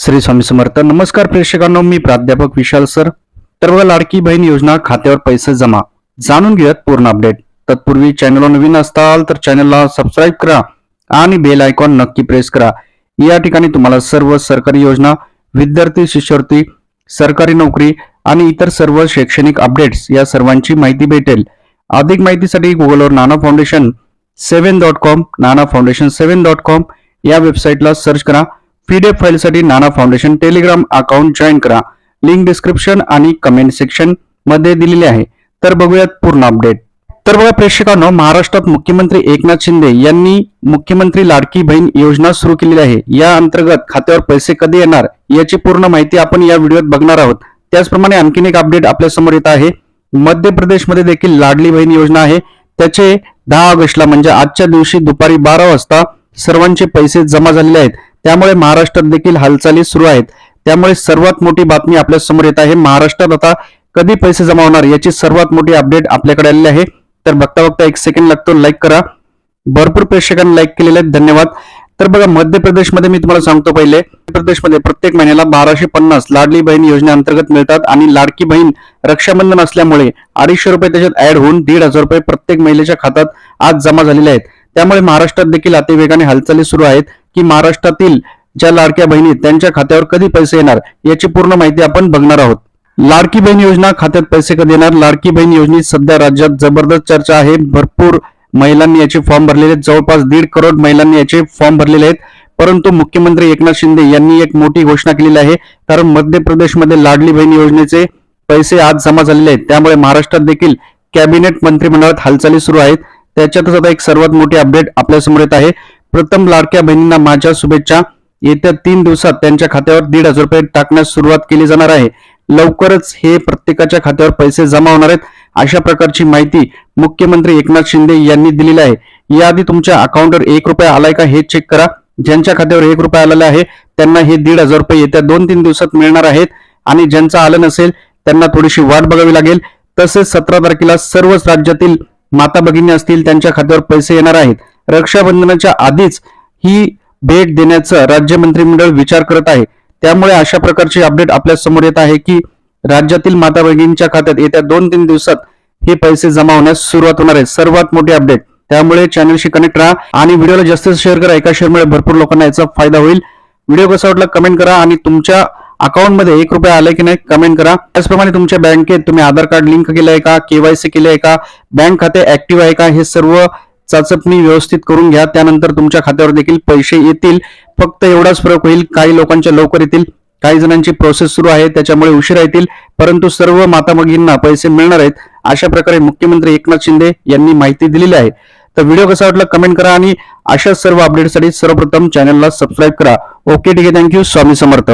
श्री स्वामी समर्थ. नमस्कार प्रेक्षकांनो मी प्राध्यापक विशाल सर. तर बघा लाडकी बहीण योजना खात्यावर पैसे जमा. जाणून घेऊयात पूर्ण अपडेट. तत्पूर्वी चॅनलवर नवीन असताल तर चॅनलला सबस्क्राईब करा आणि बेल आयकॉन नक्की प्रेस करा. या ठिकाणी तुम्हाला सर्व सरकारी योजना विद्यार्थी शिष्यवृत्ती सरकारी नोकरी आणि इतर सर्व शैक्षणिक अपडेट्स या सर्वांची माहिती भेटेल. अधिक माहितीसाठी गुगलवर Nana foundation seven dot com Nana foundation seven dot com या वेबसाईटला सर्च करा. पीडीएफ फाईलसाठी Nana foundation Telegram account join करा. लिंक डिस्क्रिप्शन आणि कमेंट सेक्शनमध्ये दिलेले आहे. तर बघूयात पूर्ण अपडेट. तर बघा प्रेक्षकांनो महाराष्ट्रात मुख्यमंत्री एकनाथ शिंदे यांनी मुख्यमंत्री लाडकी बहीण योजना सुरू केलेली आहे. या अंतर्गत खात्यावर पैसे कधी येणार याची पूर्ण माहिती आपण या व्हिडिओत बघणार आहोत. त्याचप्रमाणे आणखीन एक अपडेट आपल्यासमोर येत आहे. मध्य प्रदेशमध्ये देखील लाडली बहीण योजना आहे. त्याचे दहा ऑगस्टला म्हणजे आजच्या दिवशी दुपारी बारा वाजता सर्वांचे पैसे जमा झालेले आहेत. त्यामुळे महाराष्ट्रात देखील हालचाली सुरू आहेत. त्यामुळे सर्वात मोठी बातमी आपल्यासमोर येत आहे. महाराष्ट्रात आता कधी पैसे जमा होणार याची सर्वात मोठी अपडेट आपल्याकडे आलेली आहे. तर बघता बघता एक सेकंड लागतो. लाईक करा. भरपूर प्रेक्षकांनी लाईक केलेले आहेत. धन्यवाद. तर बघा मध्य प्रदेशमध्ये मी तुम्हाला सांगतो पहिले. मध्य प्रदेशमध्ये प्रत्येक महिन्याला बाराशे पन्नास लाडली बहीण योजनेअंतर्गत मिळतात आणि लाडकी बहीण रक्षाबंधन असल्यामुळे अडीचशे रुपये त्याच्यात ऍड होऊन दीड हजार रुपये प्रत्येक महिलेच्या खात्यात आज जमा झालेले आहेत. त्यामुळे महाराष्ट्रात देखील अतिवेगाने हालचाली सुरू आहेत की महाराष्ट्रातील ज्या लाडक्या बहिणी त्यांच्या खात्यावर कधी पैसे येणार याची पूर्ण माहिती आपण बघणार आहोत. लाडकी बहीण योजना खात्यात पैसे कधी येणार? लाडकी बहीण योजनेत सध्या राज्यात जबरदस्त चर्चा आहे. भरपूर महिलांनी याचे फॉर्म भरलेले आहेत. जवळपास दीड करोड महिलांनी याचे फॉर्म भरलेले आहेत. परंतु मुख्यमंत्री एकनाथ शिंदे यांनी एक मोठी घोषणा केलेली आहे. कारण मध्य प्रदेशमध्ये लाडली बहीण योजनेचे पैसे आज जमा झालेले आहेत. त्यामुळे महाराष्ट्रात देखील कॅबिनेट मंत्रिमंडळात हालचाली सुरू आहेत. त्याच्यातच आता एक सर्वात मोठी अपडेट आपल्यासमोर येत आहे. प्रथम लाडक्या बहिणींना माझ्या शुभेच्छा. येत्या तीन दिवसात त्यांच्या खात्यावर दीड हजार रुपये टाकण्यास सुरुवात केली जाणार आहे. लवकरच हे प्रत्येकाच्या खात्यावर पैसे जमा होणार आहेत. अशा प्रकारची माहिती मुख्यमंत्री एकनाथ शिंदे यांनी दिलेली आहे. याआधी तुमच्या अकाउंटवर एक रुपया आलाय का हे चेक करा. ज्यांच्या खात्यावर एक रुपया आलेला आहे त्यांना हे दीड हजार रुपये येत्या दोन तीन दिवसात मिळणार आहेत. आणि ज्यांचा आलं नसेल त्यांना थोडीशी वाट बघावी लागेल. तसेच सतरा तारखेला सर्वच राज्यातील माता भगिनी असतील त्यांच्या खात्यावर पैसे येणार आहेत. रक्षाबंधनाच्या आधीच ही भेट देण्याचं राज्य मंत्रिमंडळ विचार करत आहे. त्यामुळे अशा प्रकारची अपडेट आपल्यासमोर येत आहे की राज्यातील माता भगिनींच्या खात्यात येत्या दोन तीन दिवसात हे पैसे जमा होण्यास सुरुवात होणार आहे. सर्वात मोठी अपडेट त्यामुळे चॅनलशी कनेक्ट राहा आणि व्हिडिओला जास्त शेअर करा. एका शेअरमुळे भरपूर लोकांना याचा फायदा होईल. व्हिडिओ कसा वाटला कमेंट करा आणि तुमच्या अकाउंटमध्ये एक रुपया आलाय की नाही कमेंट करा. त्याचप्रमाणे तुमच्या बँकेत तुम्ही आधार कार्ड लिंक केलंय का केवायसी केले आहे का बँक खाते ऍक्टिव्ह आहे का हे सर्व चाचपणी व्यवस्थित करून घ्या. त्यानंतर तुमच्या खात्यावर देखील पैसे येतील. फक्त एवढाच फरक होईल काही लोकांच्या लवकर येतील काही जणांची प्रोसेस सुरू आहे त्याच्यामुळे उशिरा येतील. परंतु सर्व माता पैसे मिळणार आहेत. अशा प्रकारे मुख्यमंत्री एकनाथ शिंदे यांनी माहिती दिलेली आहे. तर व्हिडिओ कसा वाटला कमेंट करा आणि अशा सर्व अपडेटसाठी सर्वप्रथम चॅनलला सबस्क्राईब करा. ओके ठीक आहे. Thank you Swami Samarth.